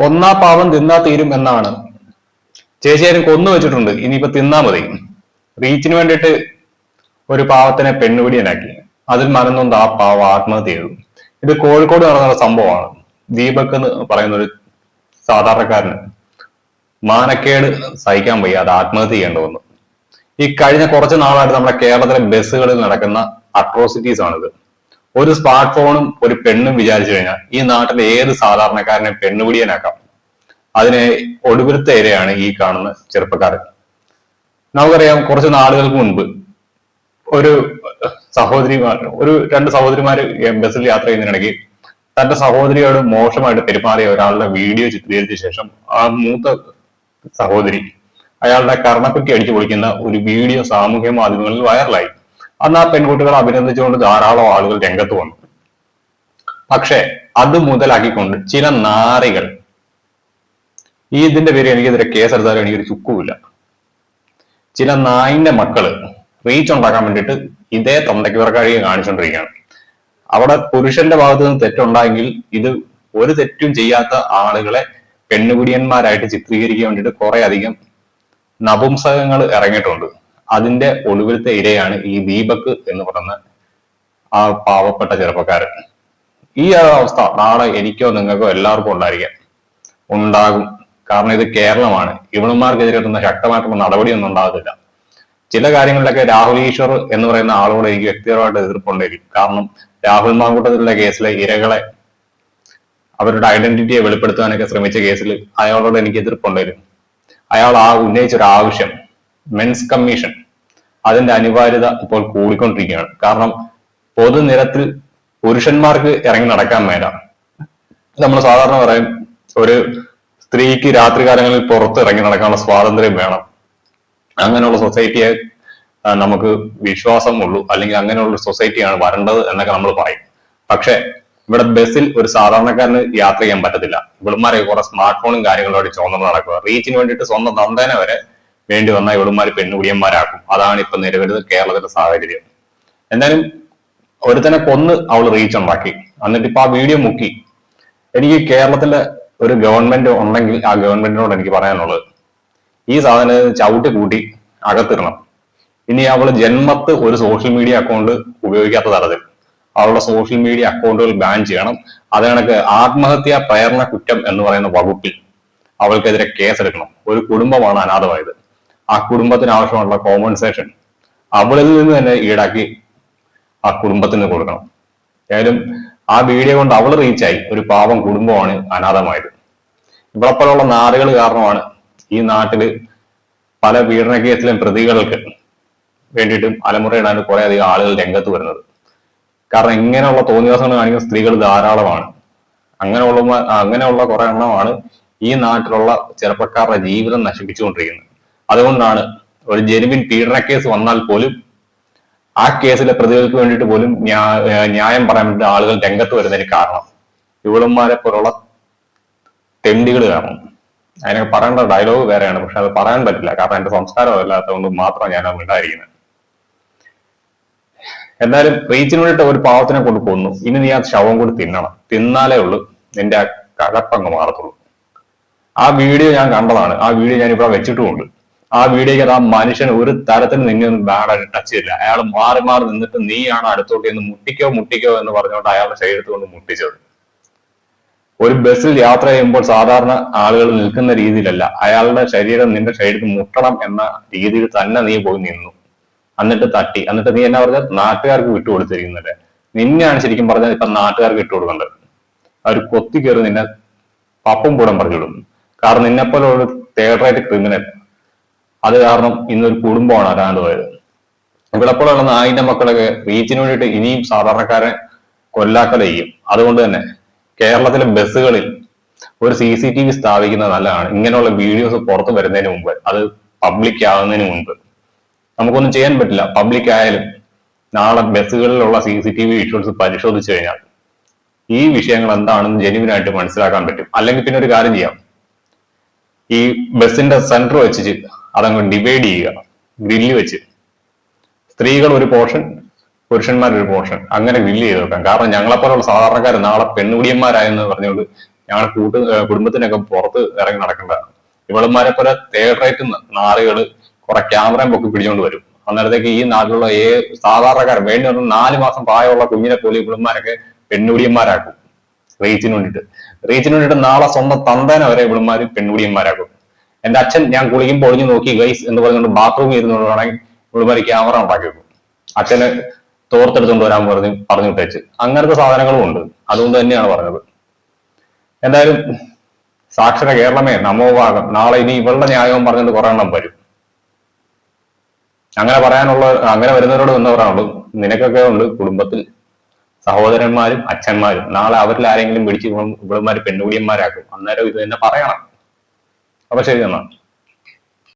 കൊന്നാ പാവം തിന്നാ തീരും എന്നാണ്. ചേച്ചിയാരും കൊന്നു വെച്ചിട്ടുണ്ട്. ഇനിയിപ്പോ തിന്നാ മതി. റീച്ചിന് വേണ്ടിയിട്ട് ഒരു പാവത്തിനെ പെണ്ണുപിടിയനാക്കി. അതിൽ മനന്നൊന്ന് ആ പാവ ആത്മഹത്യ ചെയ്തു ഇത് കോഴിക്കോട് നടന്ന സംഭവമാണ്. ദീപക് എന്ന് പറയുന്ന ഒരു സാധാരണക്കാരന് മാനക്കേട് സഹിക്കാൻ വയ്യ. അത് ആത്മഹത്യ ചെയ്യേണ്ടി വന്നു. ഈ കഴിഞ്ഞ കുറച്ച് നാളായിട്ട് നമ്മുടെ കേരളത്തിലെ ബസ്സുകളിൽ നടക്കുന്ന അട്രോസിറ്റീസ് ആണിത്. ഒരു സ്മാർട്ട് ഫോണും ഒരു പെണ്ണും വിചാരിച്ചു കഴിഞ്ഞാൽ ഈ നാട്ടിലെ ഏത് സാധാരണക്കാരനെ പെണ്ണുപിടിയനാക്കാം അതിനെ ഒടുവിലത്തെ ഇരയാണ് ഈ കാണുന്ന ചെറുപ്പക്കാരൻ. നമുക്കറിയാം കുറച്ച് നാളുകൾക്ക് മുൻപ് ഒരു സഹോദരിമാർ ഒരു രണ്ട് സഹോദരിമാര് ബസ്സിൽ യാത്ര ചെയ്യുന്നതിനിടയ്ക്ക് തന്റെ സഹോദരിയോട് മോശമായിട്ട് പെരുമാറിയ ഒരാളുടെ വീഡിയോ ചിത്രീകരിച്ച ശേഷം ആ മൂത്ത സഹോദരി അയാളുടെ കർണക്കുറ്റി അടിച്ചു പൊളിക്കുന്ന ഒരു വീഡിയോ സാമൂഹ്യ മാധ്യമങ്ങളിൽ വൈറലായി അന്ന് ആ പെൺകുട്ടികളെ അഭിനന്ദിച്ചുകൊണ്ട് ധാരാളം ആളുകൾ രംഗത്ത് വന്നു. പക്ഷെ അത് മുതലാക്കിക്കൊണ്ട് ചില നാറികൾ. ഈ ഇതിന്റെ പേര് എനിക്കെതിരെ കേസെടുത്താലും എനിക്കൊരു ചുക്കുമില്ല. ചില നായിന്റെ മക്കൾ റീച്ച് ഉണ്ടാക്കാൻ വേണ്ടിയിട്ട് ഇതേ തൊണ്ടയ്ക്ക് പിറക്കാഴിക കാണിച്ചുകൊണ്ടിരിക്കുകയാണ് അവിടെ പുരുഷന്റെ ഭാഗത്ത് നിന്ന് തെറ്റുണ്ടായെങ്കിൽ ഇത് ഒരു തെറ്റും ചെയ്യാത്ത ആളുകളെ പെണ്ണുകുടിയന്മാരായിട്ട് ചിത്രീകരിക്കാൻ വേണ്ടിയിട്ട് കുറെ അധികം നപുംസകങ്ങൾ ഇറങ്ങിയിട്ടുണ്ട്. അതിന്റെ ഒടുവിലത്തെ ഇരയാണ് ഈ ദീപക് എന്ന് പറയുന്ന ആ പാവപ്പെട്ട ചെറുപ്പക്കാരൻ. ഈ അവസ്ഥ നാളെ എനിക്കോ നിങ്ങൾക്കോ എല്ലാവർക്കും ഉണ്ടായിരിക്കാം. ഉണ്ടാകും. കാരണം ഇത് കേരളമാണ്. ഇവണന്മാർക്കെതിരെ ഒന്നും ശക്തമായിട്ടുള്ള നടപടിയൊന്നും ഉണ്ടാകത്തില്ല. ചില കാര്യങ്ങളിലൊക്കെ രാഹുൽ ഈശ്വർ എന്ന് പറയുന്ന ആളോട് എനിക്ക് വ്യക്തിപരമായിട്ട് എതിർപ്പുണ്ടായിരിക്കും കാരണം രാഹുൽ മാങ്കൂട്ടത്തിലുള്ള കേസിലെ ഇരകളെ അവരുടെ ഐഡന്റിറ്റിയെ വെളിപ്പെടുത്താനൊക്കെ ശ്രമിച്ച കേസിൽ അയാളോട് എനിക്ക് എതിർപ്പുണ്ടായിരുന്നു അയാൾ ആ ഉന്നയിച്ചൊരു ആവശ്യം മെൻസ് കമ്മീഷൻ അതിന്റെ അനിവാര്യത ഇപ്പോൾ കൂടിക്കൊണ്ടിരിക്കുകയാണ്. കാരണം പൊതുനിരത്തിൽ പുരുഷന്മാർക്ക് ഇറങ്ങി നടക്കാൻ മേല. നമ്മൾ സാധാരണ പറയും ഒരു സ്ത്രീക്ക് രാത്രികാലങ്ങളിൽ പുറത്ത് ഇറങ്ങി നടക്കാനുള്ള സ്വാതന്ത്ര്യം വേണം. അങ്ങനെയുള്ള സൊസൈറ്റിയെ നമുക്ക് വിശ്വാസമുള്ളൂ. അല്ലെങ്കിൽ അങ്ങനെയുള്ള സൊസൈറ്റിയാണ് വരേണ്ടത് എന്നൊക്കെ നമ്മൾ പറയും. പക്ഷെ ഇവിടെ ബസ്സിൽ ഒരു സാധാരണക്കാരന് യാത്ര ചെയ്യാൻ പറ്റത്തില്ല. ഇവിടുമാരെ കുറെ സ്മാർട്ട് ഫോണും കാര്യങ്ങളോട് ചുമന്നു നടക്കുക. റീച്ചിന് വേണ്ടിയിട്ട് സ്വന്തം നന്ദന വരെ വേണ്ടി വന്ന ഇവളുമാര് പെണ്ണുകുടിയന്മാരാക്കും. അതാണ് ഇപ്പൊ നിലവിലത് കേരളത്തിന്റെ സാഹചര്യം. എന്തായാലും ഒരുത്തനെ കൊന്ന് അവൾ റീച്ച് ഉണ്ടാക്കി. എന്നിട്ട് ഇപ്പൊ ആ വീഡിയോ മുക്കി. എനിക്ക് കേരളത്തിലെ ഒരു ഗവൺമെന്റ് ഉണ്ടെങ്കിൽ ആ ഗവൺമെന്റിനോട് എനിക്ക് പറയാനുള്ളത് ഈ സാധനം ചവിട്ടി കൂട്ടി അകത്തിടണം. ഇനി അവൾ ജന്മത്ത് ഒരു സോഷ്യൽ മീഡിയ അക്കൗണ്ട് ഉപയോഗിക്കാത്ത തരത്തിൽ അവളുടെ സോഷ്യൽ മീഡിയ അക്കൗണ്ടുകൾ ബാൻ ചെയ്യണം. അത് കണക്ക് ആത്മഹത്യാ പ്രേരണ കുറ്റം എന്ന് പറയുന്ന വകുപ്പിൽ അവൾക്കെതിരെ കേസെടുക്കണം. ഒരു കുടുംബമാണ് അനാഥമായത്. ആ കുടുംബത്തിന് ആവശ്യമുള്ള കോമ്പൻസേഷൻ അവളിൽ നിന്ന് തന്നെ ഈടാക്കി ആ കുടുംബത്തിന് കൊടുക്കണം. ഏതായാലും ആ വീഡിയോ കൊണ്ട് അവൾ റീച്ചായി ഒരു പാവം കുടുംബമാണ് അനാഥമായത്. ഇവിടെപ്പോലുള്ള നാടുകൾ കാരണമാണ് ഈ നാട്ടിൽ പല പീഡന കേസിലും പ്രതികൾക്ക് വേണ്ടിയിട്ടും അലമുറയിടാൻ കുറെ അധികം ആളുകൾ രംഗത്ത് വരുന്നത്. കാരണം ഇങ്ങനെയുള്ള തോന്നിവാസങ്ങൾ കാണിക്കുന്ന സ്ത്രീകൾ ധാരാളമാണ്. അങ്ങനെയുള്ള അങ്ങനെയുള്ള കുറെ എണ്ണമാണ് ഈ നാട്ടിലുള്ള ചെറുപ്പക്കാരുടെ ജീവിതം നശിപ്പിച്ചുകൊണ്ടിരിക്കുന്നത്. അതുകൊണ്ടാണ് ഒരു ജെനുവിൻ പീഡന കേസ് വന്നാൽ പോലും ആ കേസിലെ പ്രതികൾക്ക് വേണ്ടിയിട്ട് പോലും ന്യായം പറയാൻ വേണ്ടി ആളുകൾ രംഗത്ത് വരുന്നതിന് കാരണം ഇവളന്മാരെ പോലുള്ള തെണ്ടികൾ കാരണം അതിനൊക്കെ പറയേണ്ട ഡയലോഗ് വേറെയാണ് പക്ഷെ അത് പറയാൻ പറ്റില്ല. കാരണം എന്റെ സംസ്കാരം അല്ലാത്തതുകൊണ്ട് മാത്രം ഞാൻ അത് ഉണ്ടായിരിക്കുന്നത് എന്തായാലും റീച്ചിന് വേണ്ടിയിട്ട് ഒരു പാവത്തിനെ കൊണ്ട് കൊന്നു. ഇനി നീ ആ ശവം കൂടി തിന്നണം. തിന്നാലേ ഉള്ളൂ. നിന്റെ ആ കഴപ്പങ്ങ് മാറത്തുള്ളൂ. ആ വീഡിയോ ഞാൻ കണ്ടതാണ്. ആ വീഡിയോ ഞാൻ ഇവിടെ വെച്ചിട്ടുമുണ്ട്. ആ വീഡിയോയ്ക്ക് ആ മനുഷ്യൻ ഒരു തരത്തിൽ നിന്നെ ബാഡായിട്ട് ടച്ച് ചെയ്തില്ല അയാൾ മാറി മാറി നിന്നിട്ട് നീയാണ് അടുത്തോട്ട് എന്ന് മുട്ടിക്കോ മുട്ടിക്കോ എന്ന് പറഞ്ഞുകൊണ്ട് അയാളുടെ ശരീരത്തിൽ കൊണ്ട് മുട്ടിച്ചത്. ഒരു ബസ്സിൽ യാത്ര ചെയ്യുമ്പോൾ സാധാരണ ആളുകൾ നിൽക്കുന്ന രീതിയിലല്ല. അയാളുടെ ശരീരം നിന്റെ ശരീരത്തിൽ മുട്ടണം എന്ന രീതിയിൽ തന്നെ നീ പോയി നിന്നു. എന്നിട്ട് തട്ടി. എന്നിട്ട് നീ എന്നാ പറഞ്ഞാൽ നാട്ടുകാർക്ക് വിട്ടുകൊടുത്തിരിക്കുന്നില്ലേ നിന്നെയാണ് ശരിക്കും പറഞ്ഞാൽ ഇപ്പൊ നാട്ടുകാർക്ക് ഇട്ടുകൊടുക്കേണ്ടത് അവർ കൊത്തി കയറി നിന്നെ പപ്പും കൂടം പറഞ്ഞിടും കാരണം നിന്നെപ്പോലെ ഒരു തേർഡ് റൈറ്റ് ക്രിമിനൽ അത് കാരണം ഇന്നൊരു കുടുംബമാണ് അല്ലാണ്ട് പോയത്. ഇവിടെപ്പോഴുള്ള നായിന്റെ മക്കളൊക്കെ റീച്ചിന് വേണ്ടിയിട്ട് ഇനിയും സാധാരണക്കാരെ കൊല്ലാക്കല ചെയ്യും. അതുകൊണ്ട് തന്നെ കേരളത്തിലെ ബസ്സുകളിൽ ഒരു സി സി ടി വി സ്ഥാപിക്കുന്നത് നല്ലതാണ്. ഇങ്ങനെയുള്ള വീഡിയോസ് പുറത്തു വരുന്നതിന് മുമ്പ് അത് പബ്ലിക് ആകുന്നതിന് മുമ്പ്. നമുക്കൊന്നും ചെയ്യാൻ പറ്റില്ല. പബ്ലിക് ആയാലും നാളെ ബസ്സുകളിലുള്ള C C T V visuals പരിശോധിച്ചു കഴിഞ്ഞാൽ ഈ വിഷയങ്ങൾ എന്താണെന്ന് ജെനുവിനായിട്ട് മനസ്സിലാക്കാൻ പറ്റും. അല്ലെങ്കിൽ പിന്നെ ഒരു കാര്യം ചെയ്യാം. ഈ ബസ്സിന്റെ സെന്റർ വെച്ച് അതങ്ങ് ഡിവൈഡ് ചെയ്യുക. ഗ്രില്ല് വെച്ച്. സ്ത്രീകൾ ഒരു പോർഷൻ പുരുഷന്മാർ ഒരു പോർഷൻ അങ്ങനെ ഗ്രില്ല് ചെയ്ത് വെക്കാം. കാരണം ഞങ്ങളെപ്പോലുള്ള സാധാരണക്കാർ നാളെ പെണ്ണുകുടിയന്മാരായെന്ന് പറഞ്ഞുകൊണ്ട് ഞങ്ങളുടെ കൂട്ട് കുടുംബത്തിനൊക്കെ പുറത്ത് ഇറങ്ങി നടക്കേണ്ടതാണ്. ഇവളുമാരെ പോലെ തേർഡ് റേറ്റ് നാറുകൾ കുറെ ക്യാമറയും പൊക്കി പിടിച്ചുകൊണ്ട് വരും. അന്നേരത്തേക്ക് ഈ നാട്ടിലുള്ള ഏ സാധാരണക്കാർ വേണ്ടി വന്ന നാല് മാസം പ്രായമുള്ള കുഞ്ഞിനെ പോലും ഇവളുമാരൊക്കെ പെണ്ണുടിയന്മാരാക്കും റീച്ചിന് വേണ്ടിയിട്ട്. റീച്ചിന് വേണ്ടിയിട്ട് നാളെ സ്വന്തം തന്തേനെ വരെ ഇവിടുമാര് പെണ്ണുടിയന്മാരാക്കും എന്റെ അച്ഛൻ ഞാൻ കുളിക്കുമ്പോൾ ഒളിഞ്ഞു നോക്കി ഗൈസ് എന്ന് പറഞ്ഞുകൊണ്ട് ബാത്റൂമിൽ ഇരുന്നുകൊണ്ട് ഇരുന്നുകൊണ്ടാണെങ്കിൽ ഇവളുമാര് ക്യാമറ ഉണ്ടാക്കി വെക്കും. അച്ഛന് തോർത്തെടുത്തുകൊണ്ട് വരാൻ പറഞ്ഞു പറഞ്ഞു വിട്ടേച്ച്. അങ്ങനത്തെ സാധനങ്ങളും ഉണ്ട്. അതുകൊണ്ട് തന്നെയാണ് പറഞ്ഞത്. എന്തായാലും സാക്ഷര കേരളമേ നമ്മോ ഭാഗം. നാളെ ഇനി ഇവളുടെ ന്യായവും പറഞ്ഞുകൊണ്ട് കുറെ എണ്ണം വരും. അങ്ങനെ പറയാനുള്ള അങ്ങനെ വരുന്നവരോട് എന്ന് പറയാനുള്ളൂ. നിനക്കൊക്കെ ഉണ്ട് കുടുംബത്തിൽ സഹോദരന്മാരും അച്ഛന്മാരും. നാളെ അവരിൽ ആരെങ്കിലും പിടിച്ച് ഇവളുമാര് പെണ്ണുകുടിയന്മാരാക്കും അന്നേരം ഇത് തന്നെ പറയണം. അപ്പൊ ശരി എന്നാ